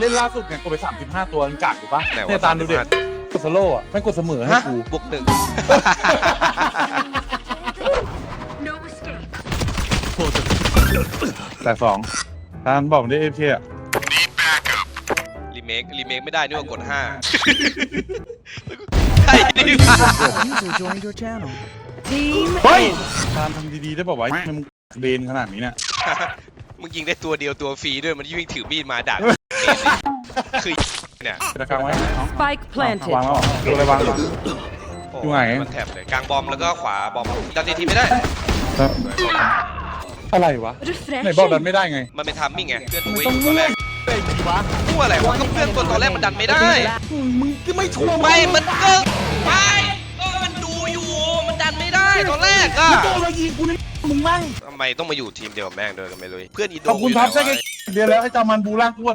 เล่นล่าสุดเนี่ยกดไป 35 ตัวมันกัดอยู่ปะไหนวะเนี่ยตามดูเด็ก35กดสโลว์อะไม่งกดเสมอให้ฮะกูบวกหนึ่ง No escape. แต่สองตามบอกได้เอฟเคอะรีเมครีเมคไม่ได้นี่ว่ากดห้าใช่ดิวะ User joined your channel. Team เฮ้ยตามทำดีๆได้บอกว่ามันเบนขนาดนี้เนี่ยมึงยิงได้ตัวเดียวตัวฟรีด้วยมันยิ่งถือมีดมาดัก คือเนี่ยจะกลางไว้น้อง Spike วางแล้วเหรอดูอะไรวางวางโอ้อยู่ไหน มันแถบเลยกลางบอมแล้วก็ขวาบอมดันทีทีไม่ได้อะไรวะไหนบอกดันไม่ได้ไง มันเป็นทามมิ่งไงเพื่อนตัวไม่เอต้องงตอนแรกเล่นดีวะพูดอะไรวะก็เพื่อนตัวตอนแรกมันดันไม่ได้มึงก็ไม่ชัวร์ไม่มันก็ไม่ก็มันดูอยู่ มันดันไม่ได้ตอนแรกอะตัวเรายิงกูนี่มึงมั่งทำไมต้องมาอยู่ทีมเดียวกับแม่งเดินกันไม่เลยเพื่อนอีโดขอบคุณยู่ครับไหนใช่วะแค่เดียวแล้วให้จามันบูร่างอ้วน